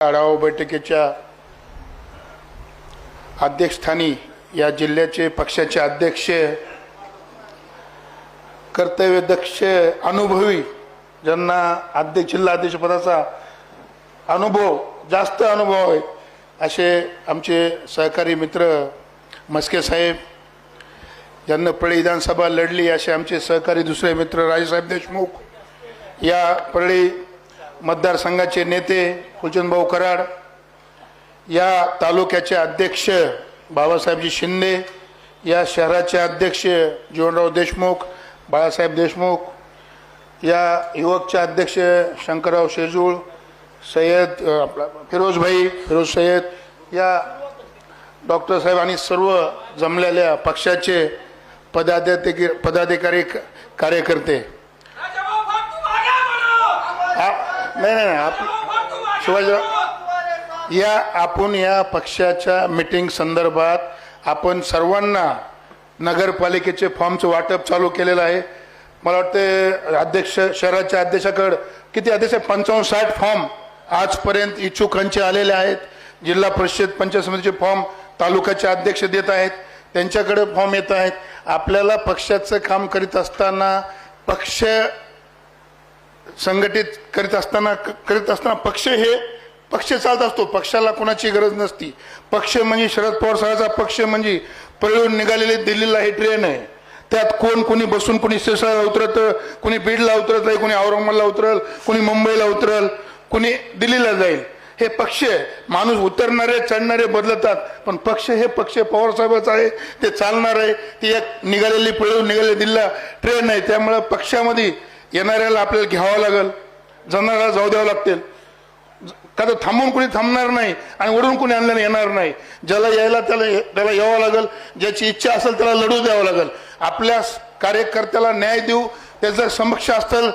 आढावा बैठकीच्या अध्यक्षस्थानी या जिल्ह्याचे पक्षाचे अध्यक्ष कर्तव्यदक्ष अनुभवी ज्यांना अध्यक्ष जिल्हा अध्यक्षपदाचा अनुभव जास्त अनुभव आहे असे आमचे सहकारी मित्र मस्के साहेब ज्यांना परळी विधानसभा लढली असे आमचे सहकारी दुसरे मित्र राजेसाहेब देशमुख या परळी मतदारसंघाचे नेते कुलचंदभाऊ कराड या तालुक्याचे अध्यक्ष बाबासाहेबजी शिंदे या शहराचे अध्यक्ष जीवनराव देशमुख बाळासाहेब देशमुख या युवकचे अध्यक्ष शंकरराव शेजूळ सय्यद आपला फिरोजभाई फिरोज सय्यद या डॉक्टर साहेब आणि सर्व जमलेल्या पक्षाचे पदाधिकारी पदाधिकारी कार्यकर्ते. नाही नाही नाही आप शिवाजीराव या आपण या पक्षाच्या मीटिंग संदर्भात आपण सर्वांना नगरपालिकेचे फॉर्मचं वाटप चालू केलेलं आहे. मला वाटते अध्यक्ष शहराच्या अध्यक्षाकडे किती अध्यक्ष पंचावन्न साठ फॉर्म आजपर्यंत इच्छुकांचे आलेले आहेत. जिल्हा परिषद पंचायत समितीचे फॉर्म तालुक्याचे अध्यक्ष देत आहेत. त्यांच्याकडे फॉर्म येत आहेत. आपल्याला पक्षाचं काम करीत असताना पक्ष संघटित करीत असताना करीत असताना पक्ष हे पक्ष चालत असतो. पक्षाला कोणाची गरज नसती. पक्ष म्हणजे शरद पवार साहेबांचा पक्ष म्हणजे पळून निघालेली दिल्लीला ही ट्रेन आहे. त्यात कोण कोणी बसून कोणी स्टेशनला उतरत कोणी बीडला उतरत नाही कोणी औरंगाबादला उतरल कोणी मुंबईला उतरल कोणी दिल्लीला जाईल. हे पक्ष माणूस उतरणारे चढणारे बदलतात. पण पक्ष हे पक्ष पवारसाहेबाचं आहे. ते चालणार आहे. ती एक निघालेली पळून निघालेली दिल्ला ट्रेन आहे. त्यामुळं पक्षामध्ये येणाऱ्याला आपल्याला घ्यावं लागेल. जाणाऱ्याला जाऊ द्यावं लागतील. का तर थांबून कुणी थांबणार नाही आणि वरून कुणी आणल्याने येणार नाही. ज्याला यायला त्याला त्याला यावं लागेल. ज्याची इच्छा असेल त्याला लढू द्यावं लागेल. आपल्या कार्यकर्त्याला न्याय देऊ ते जर समक्ष असेल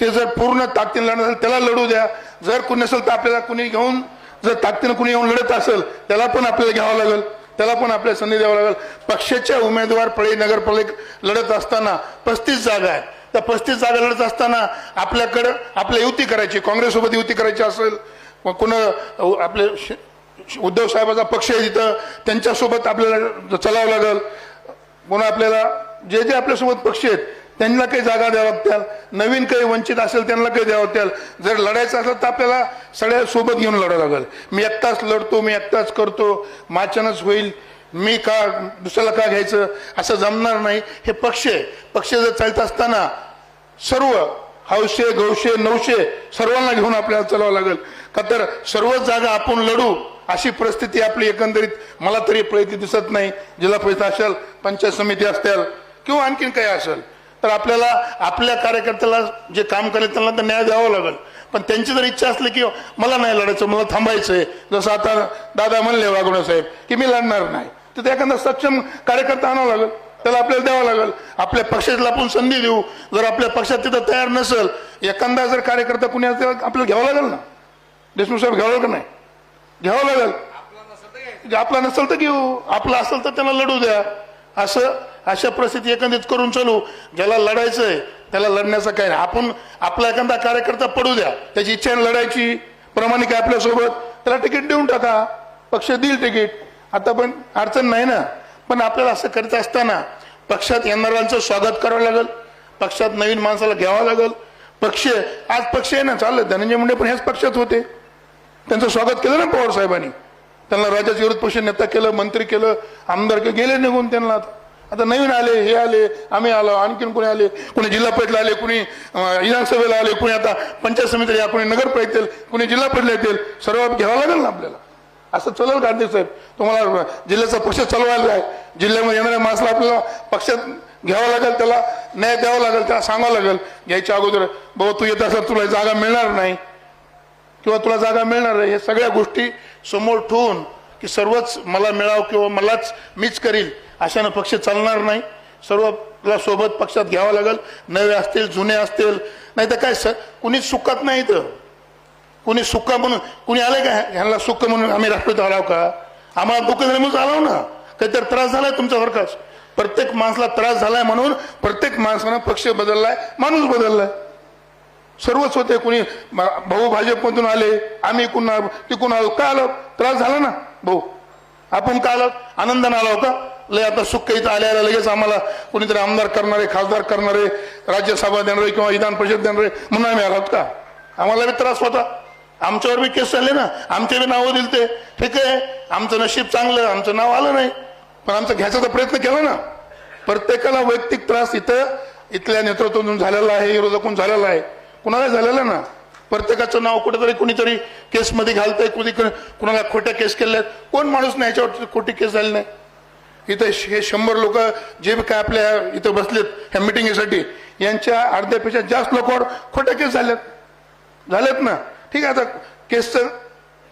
ते जर पूर्ण ताकदीने लढणार असेल त्याला लढू द्या. जर कुणी असेल तर आपल्याला कुणी घेऊन जर ताकदीनं कुणी येऊन लढत असेल त्याला पण आपल्याला घ्यावं लागेल. त्याला पण आपल्याला संधी द्यावं लागेल. पक्षाच्या उमेदवार पळी नगरपालिका लढत असताना पस्तीस जागा आहेत. त्या पस्तीस जागा लढत असताना आपल्याकडं आपल्या युती करायची काँग्रेससोबत युती करायची असेल व कुणा आपले श- उद्धव साहेबाचा पक्ष आहे तिथं त्यांच्यासोबत आपल्याला चलावं लागेल. पुन्हा आपल्याला जे जे आपल्यासोबत पक्ष आहेत त्यांना काही जागा द्यावं लागत्याल नवीन काही वंचित असेल त्यांना काही द्यावं लागत्याल जर लढायचं असेल तर आपल्याला सगळ्या सोबत घेऊन लढावं लागेल. मी एकटाच लढतो मी एकटाच करतो माचनच होईल. मी का दुसऱ्याला का घ्यायचं? असं जमणार नाही. हे पक्ष आहे. पक्ष जर चालत असताना सर्व हौशे गौशे नऊशे सर्वांना घेऊन आपल्याला चालावं लागेल. का तर सर्वच जागा आपण लढू अशी परिस्थिती आपली एकंदरीत मला तरी प्रयत्न दिसत नाही. जिल्हा परिषद असेल पंचायत समिती असतील किंवा आणखीन काही असेल तर आपल्याला आपल्या कार्यकर्त्याला जे काम करेल त्यांना तर न्याय द्यावा लागेल. पण त्यांची जर इच्छा असली की मला नाही लढायचं मला थांबायचंय. जसं आता दादा म्हणले वागवणे साहेब की मी लढणार नाही. तर एखादा सक्षम कार्यकर्ता आणावा लागेल. त्याला आपल्याला द्यावं लागेल. आपल्या पक्षाला आपण संधी देऊ. जर आपल्या पक्षात तिथं तयार नसेल एखादा जर कार्यकर्ता कुणी असेल आपल्याला घ्यावं लागेल ना? देशमुख साहेब घ्यावं लागेल नाही? घ्यावं लागेल. जे आपला नसेल तर घेऊ. आपला असेल तर त्यांना लढू द्या. असं अशा परिस्थिती एकंदरीत करून चालू. ज्याला लढायचंय त्याला लढण्याचं काय नाही. आपण आपला एखादा कार्यकर्ता पडू द्या. त्याची इच्छा लढायची. प्रमाणिक आहे आपल्यासोबत. त्याला तिकीट देऊन टाका. पक्ष देईल तिकीट. आता पण अडचण नाही ना? पण आपल्याला असं करत असताना पक्षात येणाऱ्यांचं स्वागत करावं लागेल पक्षात नवीन माणसाला घ्यावं लागेल. पक्ष आज पक्ष आहे ना चाललं धनंजय मुंडे पण ह्याच पक्षात होते. त्यांचं स्वागत केलं ना पवार साहेबांनी. त्यांना राज्याचे विरोध पक्ष नेता केलं मंत्री केलं आमदार केलं गेले निघून त्यांना आता. नवीन आले हे आले आम्ही आलो आणखीन कोणी आले कोणी जिल्हा परिषदला आले कोणी विधानसभेला आले कोणी आता पंचायत समितीला या कोणी नगर येतील कोणी जिल्हा परिषदला येतील. सर्व घ्यावं लागेल ना आपल्याला. असं चलल गांधी साहेब? तुम्हाला जिल्ह्याचा पक्ष चालवायला आहे. जिल्ह्यामध्ये येणाऱ्या माणसाला आपल्याला पक्षात घ्यावं लागेल त्याला न्याय द्यावा लागेल त्याला सांगावं लागेल घ्यायच्या अगोदर बाबा तू येत असं तुला जागा मिळणार नाही. किंवा तुला जागा मिळणार आहे हे सगळ्या गोष्टी समोर ठेवून की सर्वच मला मिळावं किंवा मलाच मीच करील अशानं पक्ष चालणार नाही. सर्वला सोबत पक्षात घ्यावं लागेल. नवे असतील जुने असतील नाही तर काय स कुणीच सुखात नाही इथं. कुणी सुख म्हणून कुणी आले का? ह्यांना सुख म्हणून आम्ही राष्ट्रपती आलाव का? आम्हाला दुःख झालं म्हणून आलाव ना. काहीतरी त्रास झालाय तुमच्यासारखाच प्रत्येक माणसाला त्रास झालाय म्हणून प्रत्येक माणसानं पक्ष बदललाय माणूस बदललाय. सर्वच होते कुणी. भाऊ भाजपमधून आले आम्ही कुणा तिकून आलो. का आलो? त्रास झाला ना भाऊ. आपण का आलो? आनंदानं आलो का? लय आता सुख इथं आल्याला लगेच आम्हाला कोणीतरी आमदार करणारे खासदार करणारे राज्यसभा देणारे किंवा विधान परिषद देणारे म्हणून आम्ही आलोत का? आम्हाला बी त्रास होता. आमच्यावर बी केस चालले ना. आमचे बी नावं दिलते. ते ठीक आहे? आमचं नशीब चांगलं आमचं नाव आलं नाही. पण आमचं घ्यायचा तर प्रयत्न केला ना. प्रत्येकाला वैयक्तिक त्रास इथं इथल्या नेतृत्वातून झालेला आहे विरोधकून झालेला आहे. कुणाला झालेला ना? प्रत्येकाचं नाव कुठेतरी कुणीतरी केसमध्ये घालतंय कुणी कुणाला खोट्या केस केल्या आहेत कोण माणूस नाही याच्यावर खोटी केस झाली नाही. इथं हे शंभर लोक जे बी काय आपल्या इथं बसलेत ह्या मिटिंगसाठी यांच्या अर्ध्यापेक्षा जास्त लोकांवर खोट्या केस झाल्यात झाल्यात ना? ठीक आहे आता केसचं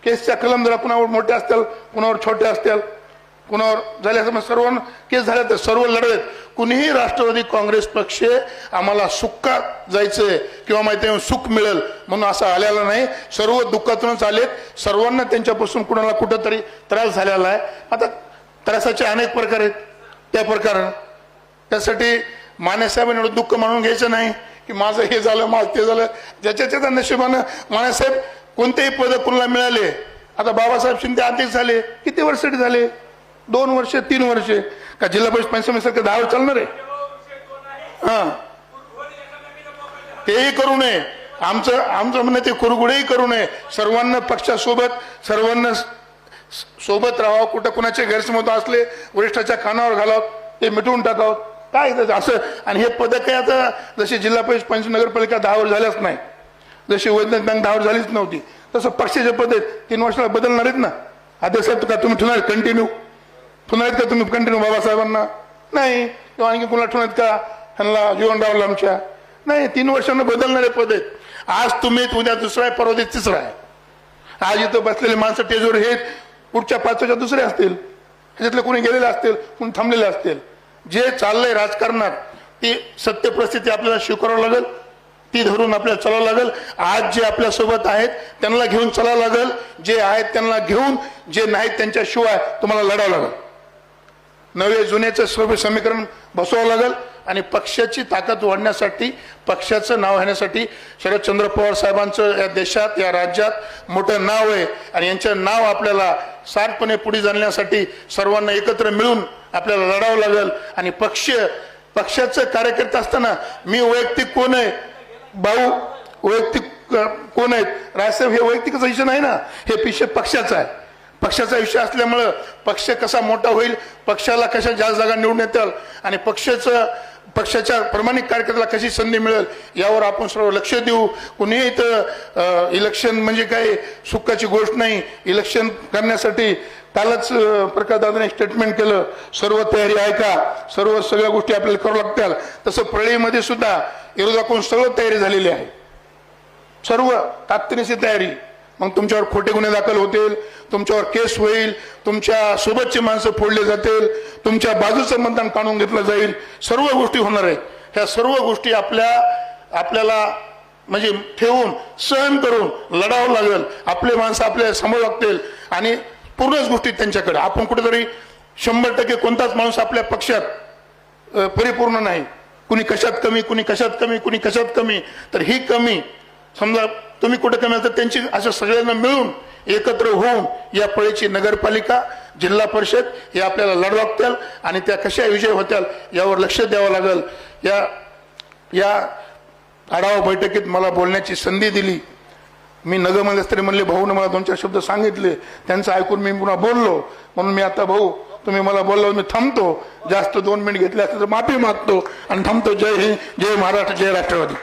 केसच्या कलम जरा कुणावर मोठ्या असतील कुणावर छोटे असतील कुणावर झाले असं मग सर्वांना केस झाल्या तर सर्व लढवेत. कुणीही राष्ट्रवादी काँग्रेस पक्ष आम्हाला सुक्का जायचंय किंवा माहिती आहे सुख मिळेल म्हणून असं आलेलं नाही. सर्व दुःखातूनच आलेत. सर्वांना त्यांच्यापासून कुणाला कुठंतरी त्रास झालेला आहे. आता त्रासाचे अनेक प्रकार आहेत. त्या प्रकारानं त्यासाठी मानेसाहेबांनी एवढं दुःख म्हणून घ्यायचं नाही. की माझं हे झालं माझं ते झालं. ज्याच्या त्याच्या नशिबानं मानेसाहेब कोणतेही पद कुणाला मिळाले? आता बाबासाहेब शिंदे आधीच झाले. किती वर्ष झाले? दोन वर्ष तीन वर्ष. का जिल्हा परिषद पंचायत दहा वर्ष चालणार आहे? हा. तेही करू नये. आमचं आमचं म्हणणं ते कुरगुडेही करू नये. सर्वांना पक्षासोबत सर्वांना सोबत राहावं. कुठं कुणाचे गैरसमज असले वरिष्ठाच्या कानावर घालावं ते मिटवून टाकावं. काय त्याचं? असं आणि हे पदक काय आता जसे जिल्हा परिषद पंचायत नगरपालिका दहा वर्ष झाल्याच नाही. जशी वैज्ञानिक बँक दहा वर्ष झालीच नव्हती. तसं पक्षाचे पद आहेत. तीन वर्षाला बदलणार आहेत ना? अध्यक्ष साहेब का तुम्ही ठेवणार कंटिन्यू ठेवणार आहेत का तुम्ही कंटिन्यू बाबासाहेबांना? नाही. किंवा आणखी कुणाला ठेवणार आहेत का? ह्यांना जीवनरावला आमच्या. नाही तीन वर्षांना बदलणारे पद आहेत. आज तुम्ही उद्या दुसरा आहे परवा तिसरा आहे. आज इथं बसलेले माणसं टेजवर हे पुढच्या पाच वर्षात दुसरे असतील. ह्याच्यातले कोणी गेलेले असतील कोणी थांबलेले असतील. जे चाललंय राजकारणात ती सत्य परिस्थिती आपल्याला स्वीकारावं लागेल ती धरून आपल्याला चालावं लागेल. आज जे आपल्यासोबत आहेत त्यांना घेऊन चलावं लागेल. जे आहेत त्यांना घेऊन जे नाहीत त्यांच्याशिवाय तुम्हाला लढावं लागेल. नवे जुन्याचं सर्व समीकरण बसवावं लागेल. आणि पक्षाची ताकद वाढण्यासाठी पक्षाचं नाव घेण्यासाठी शरदचंद्र पवार साहेबांचं या देशात या राज्यात मोठं नाव आहे. आणि यांचं नाव आपल्याला सारपणे पुढे जाण्यासाठी सर्वांना एकत्र मिळून आपल्याला लढावं लागेल. आणि पक्ष पक्षाचं कार्यकर्ता असताना मी वैयक्तिक कोण आहे? भाऊ वैयक्तिक कोण आहेत? राजसाहेब हे वैयक्तिकच विषय नाही ना? हे विषय पक्षाचा आहे. पक्षाचा विषय असल्यामुळं पक्ष कसा मोठा होईल पक्षाला कशा जास्त जागा निवडून येतील आणि पक्षाचं पक्षाच्या प्रमाणिक कार्यकर्त्याला कशी संधी मिळेल यावर आपण सर्व लक्ष देऊ. कुणीही इथं इलेक्शन म्हणजे काय सुखाची गोष्ट नाही. इलेक्शन करण्यासाठी कालच अ, प्रकाशदादाने स्टेटमेंट केलं सर्व तयारी आहे का सर्व सगळ्या गोष्टी आपल्याला करू लागतील. तसं प्रळीमध्ये सुद्धा विरोधाकडून सर्व तयारी झालेली आहे. सर्व तातडीची तयारी. मग तुमच्यावर खोटे गुन्हे दाखल होतील तुमच्यावर केस होईल तुमच्या सोबतचे माणसं फोडले जातील तुमच्या बाजूचं मतदान काढून घेतलं जाईल. सर्व गोष्टी होणार आहेत. ह्या सर्व गोष्टी आपल्या आपल्याला म्हणजे ठेवून सहन करून लढावं लागेल. आपले माणसं आपल्यासमोर लागतील आणि पूर्णच गोष्टी त्यांच्याकडे. आपण कुठेतरी शंभर टक्के कोणताच माणूस आपल्या पक्षात परिपूर्ण नाही. कुणी कशात कमी कुणी कशात कमी कुणी कशात कमी. तर ही कमी समजा तुम्ही कुठे कमी आहात तर त्यांची असं सगळ्यांना मिळून एकत्र होऊन या पळीची नगरपालिका जिल्हा परिषद हे आपल्याला लढवागतील आणि त्या कशा विजय होत्याल यावर लक्ष द्यावं लागेल. या या आढावा बैठकीत मला बोलण्याची संधी दिली. मी नगरमध्ये म्हणले भाऊने मला दोन चार शब्द सांगितले. त्यांचं ऐकून मी पुन्हा बोललो. म्हणून मी आता भाऊ तुम्ही मला बोललो मी थांबतो. जास्त दोन मिनिट घेतले असते तर माफी मागतो आणि थांबतो. जय हिंद जय महाराष्ट्र जय राष्ट्रवादी.